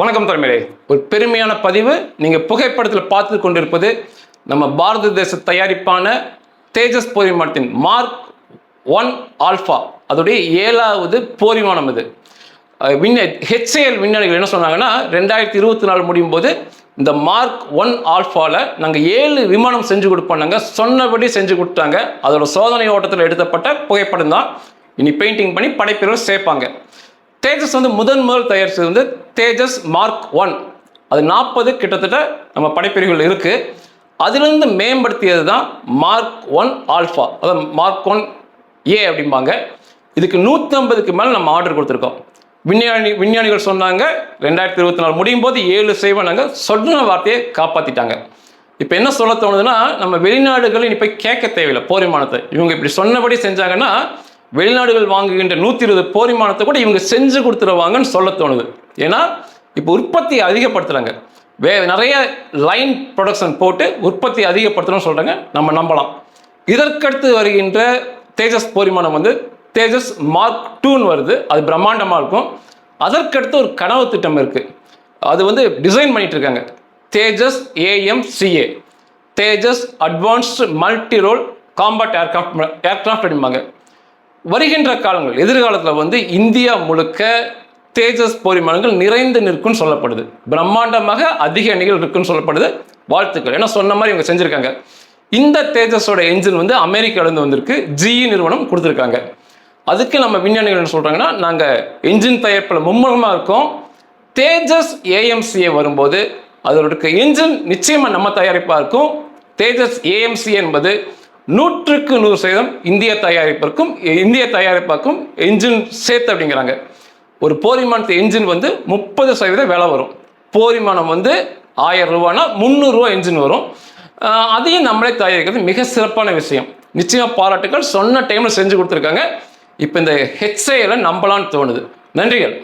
வணக்கம் தலைமையிலே ஒரு பெருமையான பதிவு. நீங்கள் புகைப்படத்தில் பார்த்து கொண்டிருப்பது நம்ம பாரத தேச தயாரிப்பான தேஜஸ் போர் விமானத்தின் மார்க் ஒன் ஆல்ஃபா. அதோடைய ஏழாவது போர் விமானம் இது விண்ண ஹெச்ஏஎல் விஞ்ஞானிகள் என்ன சொன்னாங்கன்னா ரெண்டாயிரத்தி இருபத்தி நாலு முடியும் போது இந்த மார்க் ஒன் ஆல்ஃபாவில் நாங்கள் ஏழு விமானம் செஞ்சு கொடுப்போம் நாங்கள் சொன்னபடி செஞ்சு கொடுத்தாங்க. அதோட சோதனை ஓட்டத்தில் எடுத்தப்பட்ட புகைப்படம் தான். இனி பெயிண்டிங் பண்ணி படைப்பிரிவு சேர்ப்பாங்க. தேஜஸ் வந்து முதன் முதல் தயாரிச்சது வந்து தேஜஸ் மார்க் ஒன் அது நாற்பது கிட்டத்தட்ட நம்ம படைப்பிரிவுகள் இருக்குது அதிலிருந்து மேம்படுத்தியது தான் மார்க் ஒன் ஆல்ஃபா அதாவது மார்க் ஒன் ஏ அப்படிம்பாங்க. இதுக்கு நூற்றம்பதுக்கு மேலே நம்ம ஆர்டர் கொடுத்துருக்கோம். விஞ்ஞானி விஞ்ஞானிகள் சொன்னாங்க ரெண்டாயிரத்தி இருபத்தி நாலு முடியும் போது ஏழு செய்வனாங்க சொன்ன வார்த்தையை காப்பாற்றிட்டாங்க இப்போ என்ன சொல்ல தோணுதுன்னா நம்ம வெளிநாடுகள் இனி போய் கேட்க தேவையில்லை போரிமானத்தை இவங்க இப்படி சொன்னபடி செஞ்சாங்கன்னா வெளிநாடுகள் வாங்குகின்ற நூற்றி இருபது போரிமானத்தை கூட இவங்க செஞ்சு கொடுத்துருவாங்கன்னு சொல்ல தோணுது. ஏன்னா இப்போ உற்பத்தி அதிகப்படுத்துறாங்க. வே நிறைய லைன் ப்ரொடக்ஷன் போட்டு உற்பத்தி அதிகப்படுத்தணும்னு சொல்கிறாங்க நம்ம நம்பலாம். இதற்கடுத்து வருகின்ற தேஜஸ் போரிமானம் வந்து தேஜஸ் மார்க் டூன்னு வருது. அது பிரம்மாண்டமாக இருக்கும். அதற்கடுத்து ஒரு கனவு திட்டம் இருக்குது அது வந்து டிசைன் பண்ணிட்டு இருக்காங்க. Tejas AMCA. Tejas advanced multi role combat aircraft aircraft அப்படிம்பாங்க. வருகின்ற காலங்கள் எதிர்காலத்தில் வந்து இந்தியா முழுக்க தேஜஸ் போர் நிறைந்து நிற்கும்னு சொல்லப்படுது. பிரம்மாண்டமாக அதிக அணிகள் இருக்குன்னு சொல்லப்படுது. வாழ்த்துக்கள். ஏன்னா சொன்ன மாதிரி இவங்க செஞ்சுருக்காங்க. இந்த தேஜஸோட என்ஜின் வந்து அமெரிக்காலேருந்து வந்திருக்கு. ஜிஇ நிறுவனம் கொடுத்துருக்காங்க. அதுக்கு நம்ம விஞ்ஞானிகள் என்ன சொல்கிறாங்கன்னா நாங்கள் என்ஜின் தயாரிப்பில் மும்முரமாக இருக்கோம். தேஜஸ் ஏஎம்சிஏ வரும்போது அதோட என்ஜின் நிச்சயமாக நம்ம தயாரிப்பாக இருக்கும். தேஜஸ் ஏஎம்சி என்பது நூற்றுக்கு நூறு சதவீதம் இந்திய தயாரிப்பிற்கும் இந்திய தயாரிப்பாக்கும் என்ஜின் சேர்த்து அப்படிங்கிறாங்க. ஒரு போரிமானத்து என்ஜின் வந்து முப்பது சதவீதம் விலை வரும். போரிமானம் வந்து ஆயிரம் ரூபானா முந்நூறுரூவா என்ஜின் வரும். அதையும் நம்மளே தயாரிக்கிறது மிக சிறப்பான விஷயம். நிச்சயமாக பாராட்டுகள் சொன்ன டைமில் செஞ்சு கொடுத்துருக்காங்க. இப்போ இந்த ஹெச்ஐயில் நம்பலான்னு தோணுது. நன்றிகள்.